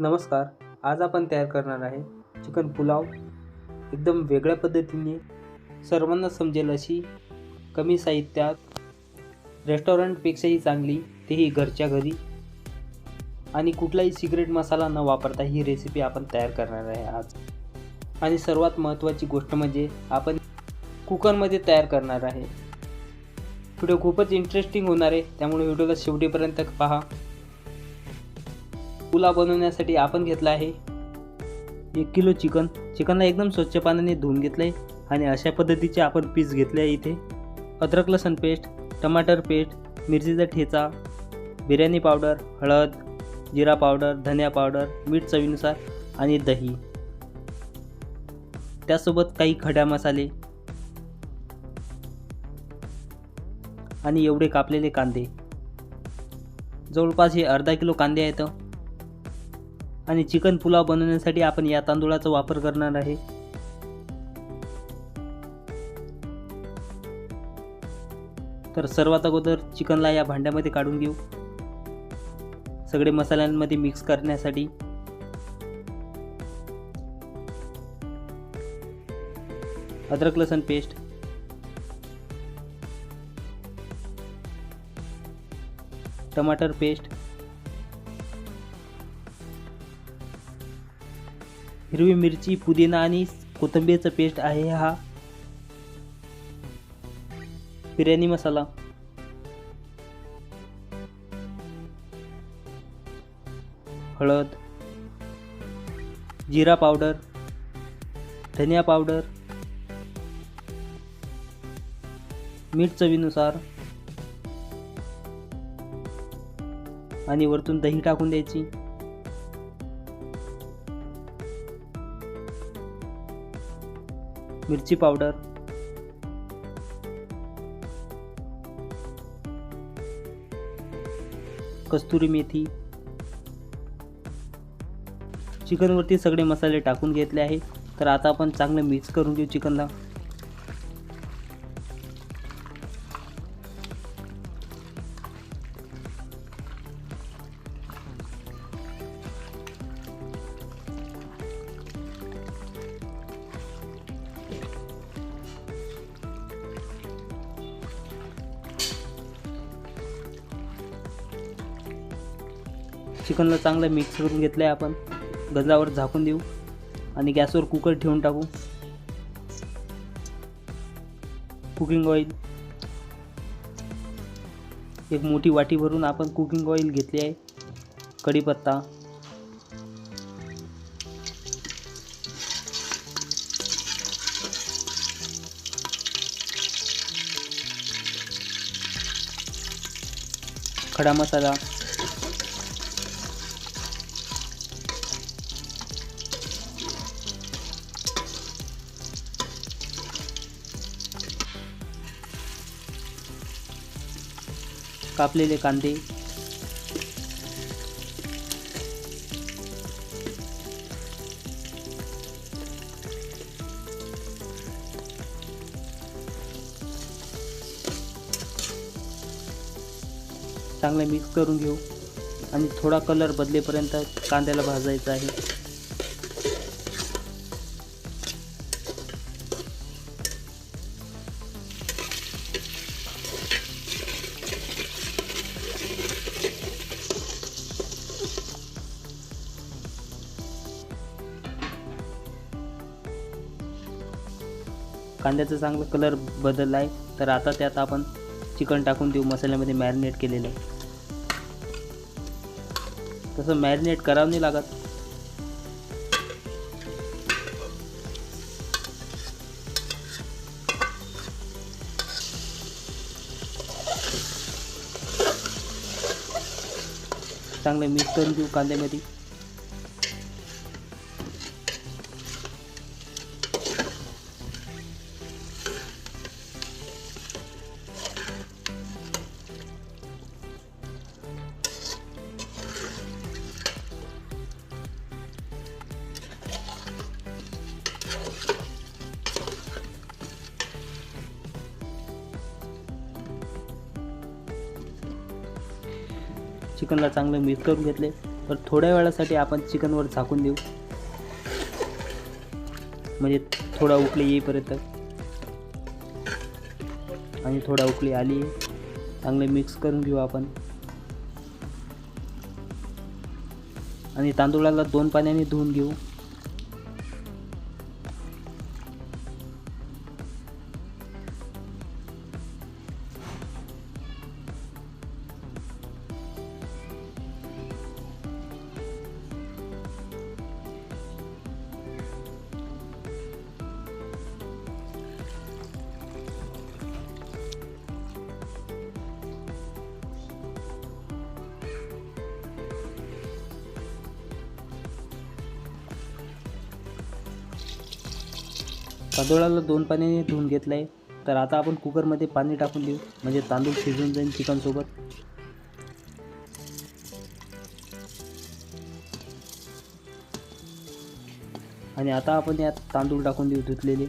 नमस्कार. आज आपण तयार करणार आहे चिकन पुलाव. एकदम वेगळ्या पद्धतीने सर्वांना समजेल अशी कमी साहित्यात रेस्टॉरंटपेक्षाही चांगली तेही घरच्या घरी. आणि कुठलाही सिगरेट मसाला न वापरता ही रेसिपी आपण तयार करणार आहे आज. आणि सर्वात महत्त्वाची गोष्ट म्हणजे आपण कुकरमध्ये तयार करणार आहे. व्हिडिओ खूपच इंटरेस्टिंग होणार आहे त्यामुळे व्हिडिओला शेवटीपर्यंत पहा. पुलाव बनवण्यासाठी आपण घेतला आहे. एक किलो चिकन. चिकनला एकदम स्वच्छ पाण्याने धुवून घेतलं आहे आणि अशा पद्धतीचे आपण पीस घेतले आहे इथे. अद्रक लसण पेस्ट टमाटर पेस्ट मिरचीचा ठेचा बिर्याणी पावडर हळद जिरा पावडर धनिया पावडर मीठ चवीनुसार आणि दही. त्यासोबत काही खड्या मसाले आणि एवढे कापलेले कांदे. जवळपास हे अर्धा किलो कांदे आहेत. आणि चिकन पुलाव बनवण्यासाठी आपण या तांदूळाचा वापर करणार आहे. तर सर्वात अगोदर चिकनला या भांड्यामध्ये काढून घेऊ. सगळे मसाल्यांमध्ये मिक्स करण्यासाठी. अद्रक लसण पेस्ट टमाटर पेस्ट हिरवी मिरची पुदिना आणि कोथिंबीरचं पेस्ट आहे हा. बिर्याणी मसाला. हळद. जिरा पावडर. धनिया पावडर. मीठ चवीनुसार. आणि वरतून दही टाकून द्यायची. मिरची पावडर. कस्तुरी मेथी. चिकनवरती सगळे मसाले टाकून घेतले आहे. तर आता आपण चांगलं मिक्स करून घेऊ चिकनला. चिकनला चांगलं मिक्स करून घेतलं आहे आपण. गंजावर झाकून देऊ आणि गॅसवर कुकर ठेवून टाकू. कुकिंग ऑइल एक मोठी वाटी भरून आपण कुकिंग ऑइल घेतली आहे. कढीपत्ता. खडा मसाला. कापलेले कांदे. चांगले मिक्स करून घेऊ. आणि थोडा कलर बदलेपर्यंत कांद्याला भाजायचा आहे. कांद्याचा चांगला कलर बदलला आहे तर आता त्यात आपण चिकन टाकून देऊ मसाल्यामध्ये मॅरिनेट केलेलं तसं मॅरिनेट करावं नाही लागत. चांगलं मिक्स करून देऊ कांद्यामध्ये. चिकनला चांगलं मिक्स करून घेतले तर थोड्या वेळासाठी आपण चिकनवर झाकून देऊ. म्हणजे थोडा उकळी येईपर्यंत. आणि थोडा उकळी आली चांगले मिक्स करून घेऊ आपण. आणि तांदूळाला दोन पाण्याने धुवून घेऊ. तांदूळाला दोन पाण्याने धुवून घेतलं आहे तर आता आपण कुकरमध्ये पाणी टाकून देऊ. म्हणजे तांदूळ शिजून जाईल चिकनसोबत. आणि आता आपण यात तांदूळ टाकून देऊ धुतलेले.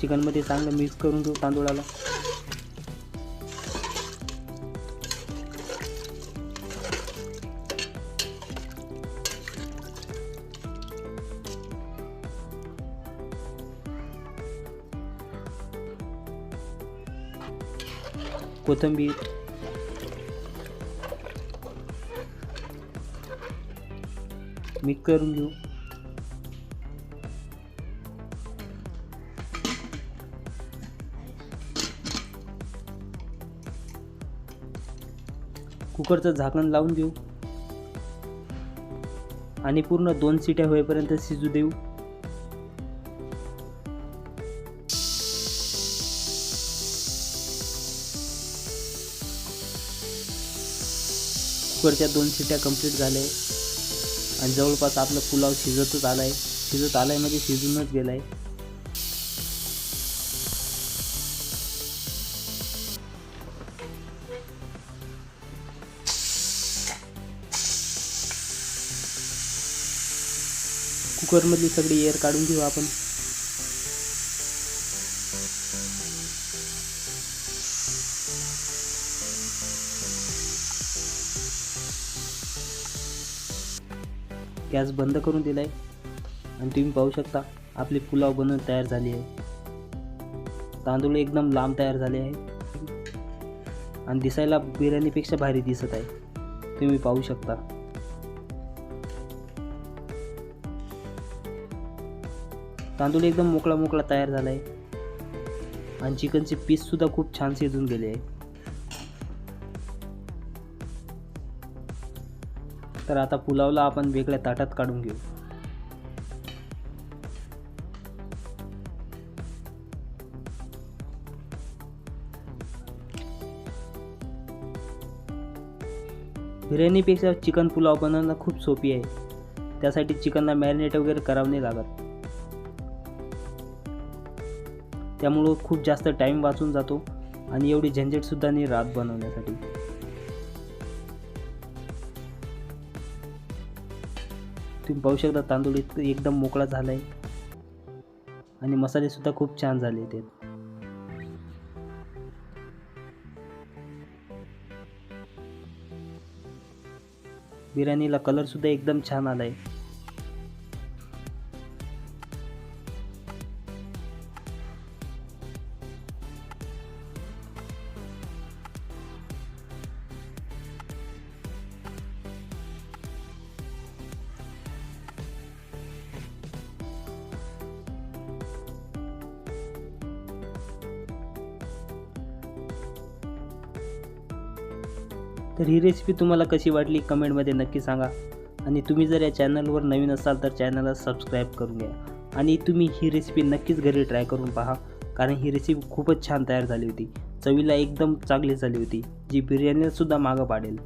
चिकनमध्ये चांगलं मिक्स करून घेऊ तांदूळाला. कोथिंबीर. मिक्स करून घेऊ. कुकरचं झाकण लावून देऊ. आणि पूर्ण दोन सिट्या होईपर्यंत शिजू देऊ. कुकरच्या दोन शिट्या कंप्लीट झाल्या. आहे आणि जवळपास आपलं पुलाव शिजतच आला आहे शिजत आला आहे म्हणजे शिजूनच गेला आहे कुकरमधली सगळी एअर काढून घेऊ आपण. गॅस बंद करून दिला आहे आणि तुम्ही पाहू शकता आपली पुलाव बनवून तयार झाली आहे. तांदूळ एकदम लांब तयार झाले आहे. आणि दिसायला बिर्याणीपेक्षा भारी दिसत आहे. तुम्ही पाहू शकता. तांदूळ एकदम मोकळा मोकळा तयार झाला आहे आणि चिकनचे पीससुद्धा खूप छान शिजून गेले आहे. तर आता पुलावला आपण वेगळ्या ताटात काढून घेऊ. बिर्याणीपेक्षा चिकन पुलाव बनवणं खूप सोपी आहे. त्यासाठी चिकनला मॅरिनेट वगैरे करावं नाही लागत. त्यामुळं खूप जास्त टाईम वाचून जातो आणि एवढी झंझटसुद्धा नाही रात बनवण्यासाठी. तुम्ही पाहू शकता तांदूळ इतकं एकदम मोकळा झाला आहे आणि मसालेसुद्धा खूप छान झाले ते बिर्याणीला कलरसुद्धा एकदम छान आला आहे तर ही रेसिपी तुम्हाला कशी वाटली कमेंटमध्ये नक्की सांगा. आणि तुम्ही जर या चॅनलवर नवीन असाल तर चॅनलला सबस्क्राईब करून घ्या. आणि तुम्ही ही रेसिपी नक्कीच घरी ट्राय करून पहा कारण ही रेसिपी खूपच छान तयार झाली होती. चवीला एकदम चांगली झाली होती जी बिर्याणीसुद्धा मागं पाडेल.